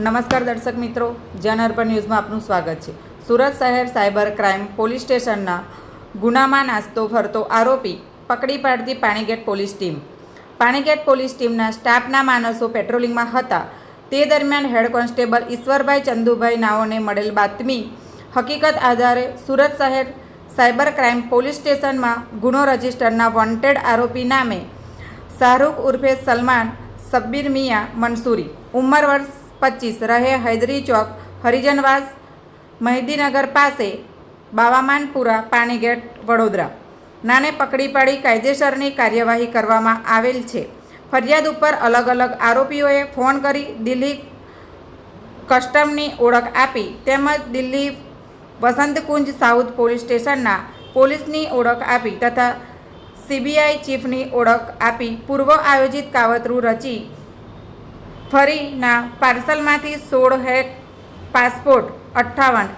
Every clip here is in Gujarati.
નમસ્કાર દર્શક મિત્રો જન અર્પણ ન્યૂઝમાં આપનું સ્વાગત છે. સુરત શહેર સાયબર ક્રાઇમ પોલીસ સ્ટેશનના ગુનામાં નાસ્તો ફરતો આરોપી પકડી પાડતી Panigate police team. Panigate police ટીમના સ્ટાફના માણસો પેટ્રોલિંગમાં હતા. તે દરમિયાન હેડ કોન્સ્ટેબલ ઈશ્વરભાઈ ચંદુભાઈ નાઓને મળેલ બાતમી હકીકત આધારે સુરત શહેર સાયબર ક્રાઇમ પોલીસ સ્ટેશનમાં ગુનો રજિસ્ટરના વોન્ટેડ આરોપી નામે શાહરૂખ ઉર્ફે સલમાન સબ્બીર મિયા મંસૂરી. ઉંમર વર્ષ પચીસ. રહે હૈદરી ચોક, હરિજનવાસ, મહેદીનગર પાસે, બાવામાનપુરા પાણીગેટ વડોદરા. નાને પકડી પાડી કાયદેસરની કાર્યવાહી કરવામાં આવેલ છે. ફરિયાદ ઉપર અલગ અલગ આરોપીઓએ ફોન કરી દિલ્હી કસ્ટમની ઓળખ આપી. તેમજ દિલ્હી વસંતકુંજ સાઉથ પોલીસ સ્ટેશનના પોલીસની ઓળખ આપી તથા સીબીઆઈ ચીફની ઓળખ આપી. પૂર્વ આયોજિત કાવતરું રચી ફરીના પાર્સલમાંથી સોળ હેક પાસપોર્ટ, અઠ્ઠાવન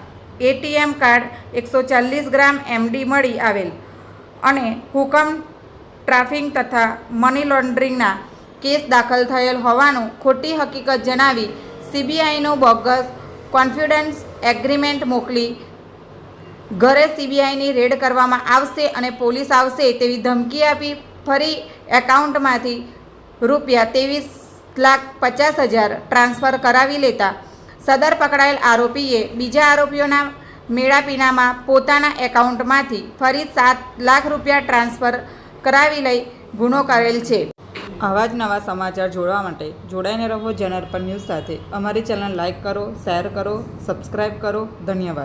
એટીએમ કાર્ડ, એકસો ચાલીસ ગ્રામ એમડી મળી આવેલ. અને હુકમ ટ્રાફિંગ તથા મની લોન્ડરિંગના કેસ દાખલ થયેલ હોવાનું ખોટી હકીકત જણાવી સીબીઆઈનો બોગસ કોન્ફિડન્સ એગ્રીમેન્ટ મોકલી ઘરે સીબીઆઈની રેડ કરવામાં આવશે અને પોલીસ આવશે તેવી ધમકી આપી ફરી એકાઉન્ટમાંથી રૂપિયા ત્રેવીસ લાખ પચાસ હજાર ટ્રાન્સફર કરાવી લેતા સદર પકડાયેલ આરોપીએ બીજા આરોપીઓના મેળાપીણામાં પોતાના એકાઉન્ટમાંથી ફરી સાત લાખ રૂપિયા ટ્રાન્સફર કરાવી લઈ ગુનો કરેલ છે. આવા જ નવા સમાચાર જોડવા માટે જોડાઈને રહો જનઅર્પણ ન્યૂઝ સાથે. અમારી ચેનલ લાઇક કરો, શેર કરો સબસ્ક્રાઈબ કરો. ધન્યવાદ.